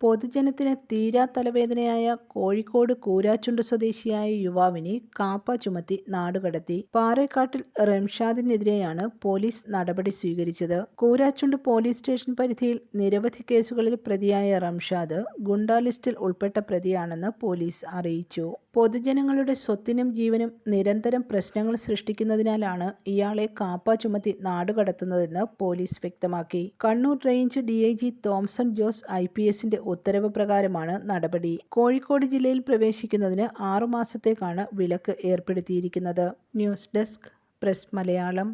പൊതുജനത്തിന് തീരാ തലവേദനയായ കോഴിക്കോട് കൂരാച്ചുണ്ട് സ്വദേശിയായ യുവാവിനെ കാപ്പ ചുമത്തി നാടുകടത്തി. പാറേക്കാട്ടിൽ റംഷാദിനെതിരെയാണ് പോലീസ് നടപടി സ്വീകരിച്ചത്. കൂരാച്ചുണ്ട് പോലീസ് സ്റ്റേഷൻ പരിധിയിൽ നിരവധി കേസുകളിൽ പ്രതിയായ റംഷാദ് ഗുണ്ടാ ലിസ്റ്റിൽ ഉൾപ്പെട്ട പ്രതിയാണെന്ന് പോലീസ് അറിയിച്ചു. പൊതുജനങ്ങളുടെ സ്വത്തിനും ജീവനും നിരന്തരം പ്രശ്നങ്ങൾ സൃഷ്ടിക്കുന്നതിനാലാണ് ഇയാളെ കാപ്പ ചുമത്തി നാടുകടത്തുന്നതെന്ന് പോലീസ് വ്യക്തമാക്കി. Kannur range D I G Thomson Jose I P എസിന്റെ ഉത്തരവ് പ്രകാരമാണ് നടപടി. കോഴിക്കോട് ജില്ലയിൽ പ്രവേശിക്കുന്നതിന് ആറുമാസത്തേക്കാണ് വിലക്ക് ഏർപ്പെടുത്തിയിരിക്കുന്നത്. News desk press Malayalam.